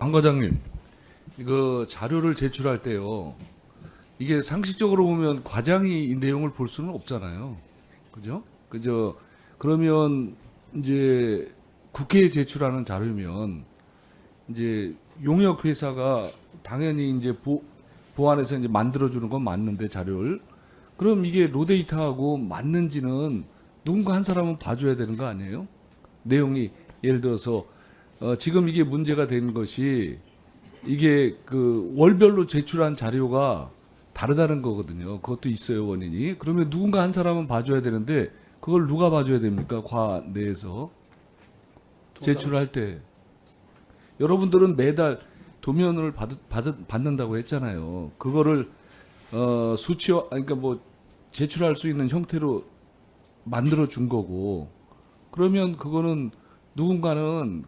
강 과장님, 이거 자료를 제출할 때요. 이게 상식적으로 보면 과장이 이 내용을 볼 수는 없잖아요. 그죠? 그죠? 그러면 이제 국회에 제출하는 자료면 이제 용역 회사가 당연히 이제 보, 보안해서 이제 만들어주는 건 맞는데 자료를 그럼 이게 로데이터하고 맞는지는 누군가 한 사람은 봐줘야 되는 거 아니에요? 내용이 예를 들어서 어, 지금 이게 문제가 된 것이 이게 그 월별로 제출한 자료가 다르다는 거거든요. 그것도 있어요 원인이. 그러면 누군가 한 사람은 봐줘야 되는데 그걸 누가 봐줘야 됩니까? 과 내에서 제출할 때 여러분들은 매달 도면을 받, 받, 받는다고 했잖아요. 그거를 어, 수치화 그러니까 뭐 제출할 수 있는 형태로 만들어 준 거고 그러면 그거는 누군가는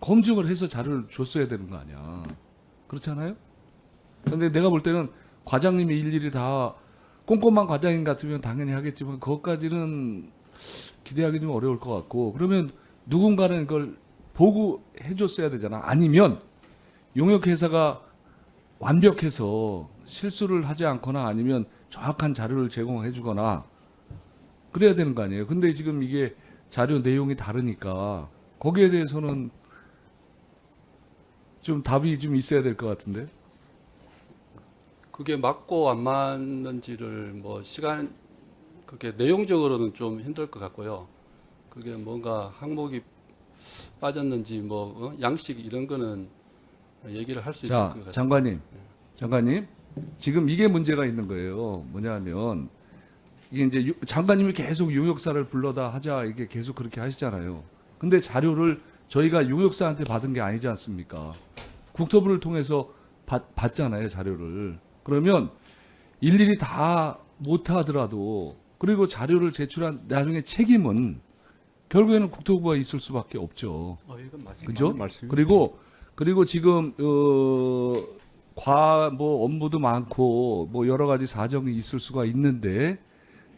검증을 해서 자료를 줬어야 되는 거 아니야. 그렇잖아요? 근데 내가 볼 때는 과장님이 일일이 다 꼼꼼한 과장님 같으면 당연히 하겠지만 그것까지는 기대하기 좀 어려울 것 같고 그러면 누군가는 그걸 보고 해 줬어야 되잖아. 아니면 용역회사가 완벽해서 실수를 하지 않거나 아니면 정확한 자료를 제공해 주거나 그래야 되는 거 아니에요. 근데 지금 이게 자료 내용이 다르니까 거기에 대해서는 좀 답이 좀 있어야 될 것 같은데. 그게 맞고 안 맞는지를 뭐 시간 그게 내용적으로는 좀 힘들 것 같고요. 그게 뭔가 항목이 빠졌는지 뭐 어? 양식 이런 거는 얘기를 할 수 있을 것 자, 같아요. 장관님, 장관님, 지금 이게 문제가 있는 거예요. 뭐냐면 이게 이제 유- 장관님이 계속 용역사를 불러다 하자 이게 계속 그렇게 하시잖아요. 근데 자료를 저희가 용역사한테 받은 게 아니지 않습니까? 국토부를 통해서 받, 받잖아요, 자료를. 그러면 일일이 다 못하더라도 그리고 자료를 제출한 나중에 책임은 결국에는 국토부가 있을 수밖에 없죠. 어. 그죠? 말씀이 그리고 그리고 지금 어 과뭐 업무도 많고 뭐 여러 가지 사정이 있을 수가 있는데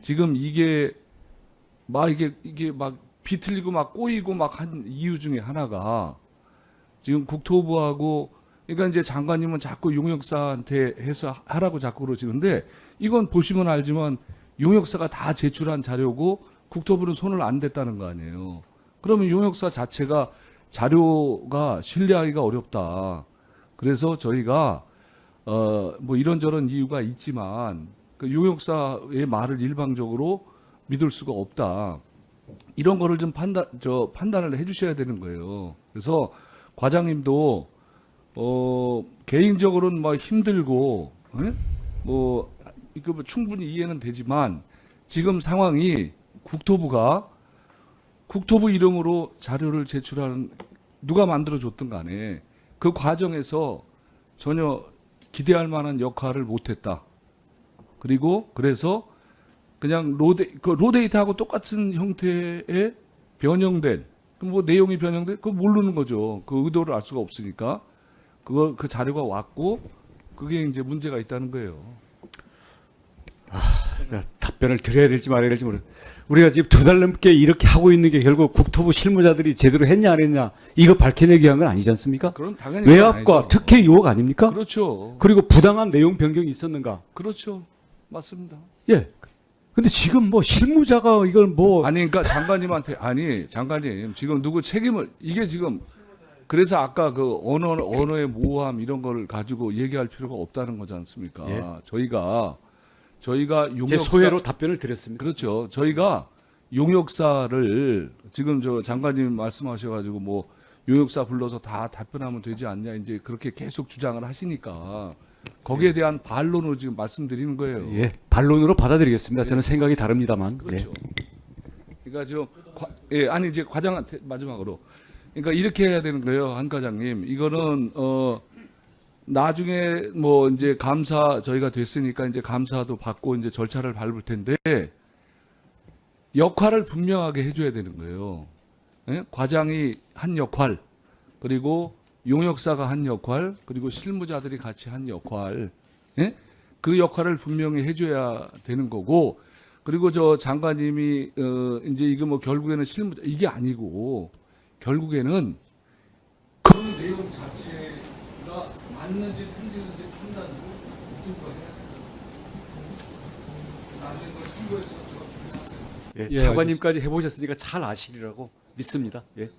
지금 이게 막 이게 이게 막 비틀리고 막 꼬이고 막 한 이유 중에 하나가 지금 국토부하고 그러니까 이제 장관님은 자꾸 용역사한테 해서 하라고 자꾸 그러시는데 이건 보시면 알지만 용역사가 다 제출한 자료고 국토부는 손을 안 댔다는 거 아니에요. 그러면 용역사 자체가 자료가 신뢰하기가 어렵다. 그래서 저희가 어 뭐 이런저런 이유가 있지만 그 용역사의 말을 일방적으로 믿을 수가 없다. 이런 거를 좀 판단 저 판단을 해주셔야 되는 거예요. 그래서 과장님도 어 개인적으로는 뭐 힘들고 예? 뭐 이거 뭐 충분히 이해는 되지만 지금 상황이 국토부가 국토부 이름으로 자료를 제출하는 누가 만들어 줬든 간에 그 과정에서 전혀 기대할 만한 역할을 못했다. 그리고 그래서 그냥 로데 그 로데이트하고 똑같은 형태의 변형된 그뭐 내용이 변형된 그거 모르는 거죠. 그 의도를 알 수가 없으니까 그거 그 자료가 왔고 그게 이제 문제가 있다는 거예요. 자, 답변을 드려야 될지 말아야 될지 모르. 우리가 지금 두 달 넘게 이렇게 하고 있는 게 결국 국토부 실무자들이 제대로 했냐 안 했냐 이거 밝혀내기 위한 건 아니지 않습니까? 그럼 당연히 외압과 아니죠. 특혜 유혹 아닙니까? 그렇죠. 그리고 부당한 내용 변경이 있었는가? 그렇죠. 맞습니다. 예. 근데 지금 뭐 실무자가 이걸 뭐 아니 그러니까 장관님한테 아니 장관님 지금 누구 책임을 이게 지금 그래서 아까 그 언어 언어의 모호함 이런 거를 가지고 얘기할 필요가 없다는 거지 않습니까? 예. 저희가 저희가 제 용역사 소외로 답변을 드렸습니다. 그렇죠. 저희가 용역사를 지금 저 장관님 말씀하셔 가지고 뭐 용역사 불러서 다 답변하면 되지 않냐 이제 그렇게 계속 주장을 하시니까 거기에 대한 반론을 지금 말씀드리는 거예요. 예. 반론으로 받아들이겠습니다. 저는 생각이 다릅니다만. 그렇죠. 그러니까 지금 과, 예 아니 이제 과장한테 마지막으로 그러니까 이렇게 해야 되는 거예요 한 과장님 이거는 어 나중에 뭐 이제 감사 저희가 됐으니까 이제 감사도 받고 이제 절차를 밟을 텐데 역할을 분명하게 해줘야 되는 거예요. 예? 과장이 한 역할 그리고 용역사가 한 역할 그리고 실무자들이 같이 한 역할 예? 그 역할을 분명히 해줘야 되는 거고 그리고 저 장관님이 어 이제 이거 뭐 결국에는 실무자 이게 아니고 결국에는 자료가 맞는지 틀리는지 판단도 누가 해야 참고해서 저 준비하세요. 예, 예, 차관님까지 해보셨으니까 잘 아시리라고 믿습니다. 예.